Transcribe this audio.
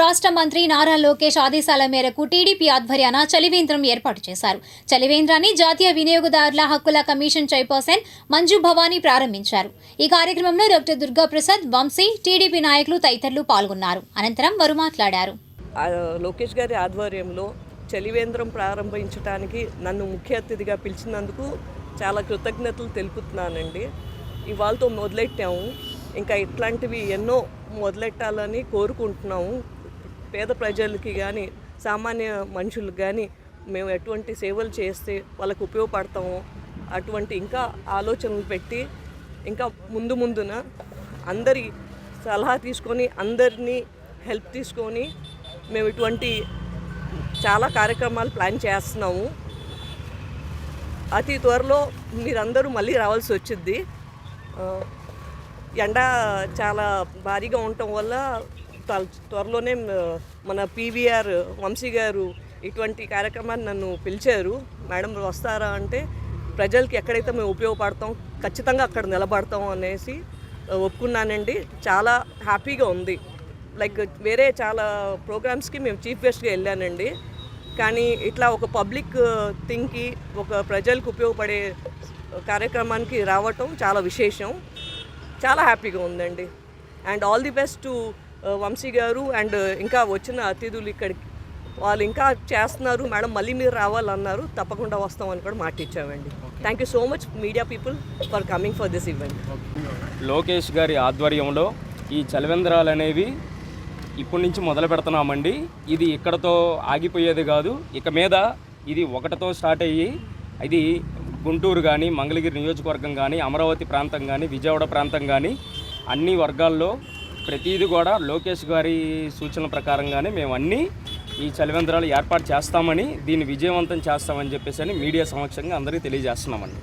రాష్ట్ర మంత్రి నారా లోకేష్ ఆదేశాల మేరకు టీడీపీ ఆధ్వర్యాన చలివేంద్రం ఏర్పాటు చేశారు. చలివేంద్రాన్ని జాతీయ వినియోగదారుల హక్కుల కమిషన్ చైర్పర్సన్ మంజు భవానీ ప్రారంభించారు. ఈ కార్యక్రమంలో డాక్టర్ దుర్గాప్రసాద్ వంశీ టీడీపీ నాయకులు తదితరులు పాల్గొన్నారు. అనంతరం వారు మాట్లాడారు. లోకేష్ గారి ఆధ్వర్యంలో చలివేంద్రం ప్రారంభించడానికి నన్ను ముఖ్య అతిథిగా పిలిచినందుకు చాలా కృతజ్ఞతలు తెలుపుతున్నానండి. ఇవాళతో మొదలెట్టాము. ఇంకా ఇట్లాంటివి ఎన్నో మొదలెట్టాలని కోరుకుంటున్నాము. పేద ప్రజలకి కానీ సామాన్య మనుషులకు కానీ మేము ఎటువంటి సేవలు చేస్తే వాళ్ళకు ఉపయోగపడతామో అటువంటి ఇంకా ఆలోచనలు పెట్టి ఇంకా ముందు ముందున అందరి సలహా తీసుకొని అందరినీ హెల్ప్ తీసుకొని మేము ఇటువంటి చాలా కార్యక్రమాలు ప్లాన్ చేస్తున్నాము. అతి త్వరలో మీరందరూ మళ్ళీ రావాల్సి వచ్చింది ఎండ చాలా భారీగా ఉండటం వల్ల త్వరలోనే మన పీవీఆర్ వంశీ గారు ఇటువంటి కార్యక్రమాన్ని నన్ను పిలిచారు. మేడం వస్తారా? అంటే ప్రజలకి ఎక్కడైతే మేము ఉపయోగపడతాం ఖచ్చితంగా అక్కడ నిలబడతాం అనేసి ఒప్పుకున్నానండి. చాలా హ్యాపీగా ఉంది. లైక్ వేరే చాలా ప్రోగ్రామ్స్కి మేము చీఫ్ గెస్ట్గా వెళ్ళానండి. కానీ ఇట్లా ఒక పబ్లిక్ థింగ్కి ఒక ప్రజలకు ఉపయోగపడే కార్యక్రమానికి రావటం చాలా విశేషం. చాలా హ్యాపీగా ఉందండి. And all the best to Vamshi గారు అండ్ ఇంకా వచ్చిన అతిథులు ఇక్కడికి. వాళ్ళు ఇంకా చేస్తున్నారు మేడం మళ్ళీ మీరు రావాలన్నారు తప్పకుండా వస్తామని కూడా మాట ఇచ్చామండి. Thank you so much media people for coming for this event Lokesh గారి ఆధ్వర్యంలో ఈ చలివేంద్రాలు అనేవి ఇప్పటి నుంచి మొదలు పెడుతున్నామండి. ఇది ఇక్కడతో ఆగిపోయేది కాదు. ఇక మీద ఇది ఒకటితో స్టార్ట్ అయ్యి ఇది గుంటూరు కానీ మంగళగిరి నియోజకవర్గం కానీ అమరావతి ప్రాంతం కానీ విజయవాడ ప్రాంతం కానీ అన్ని వర్గాల్లో ప్రతిదీ కూడా లోకేష్ గారి సూచనల ప్రకారంగానే మేము అన్నీ ఈ చలివేంద్రాలు ఏర్పాటు చేస్తామని దీన్ని విజయవంతం చేస్తామని చెప్పేసి అని మీడియా సమక్షంగా అందరికీ తెలియజేస్తున్నామండి.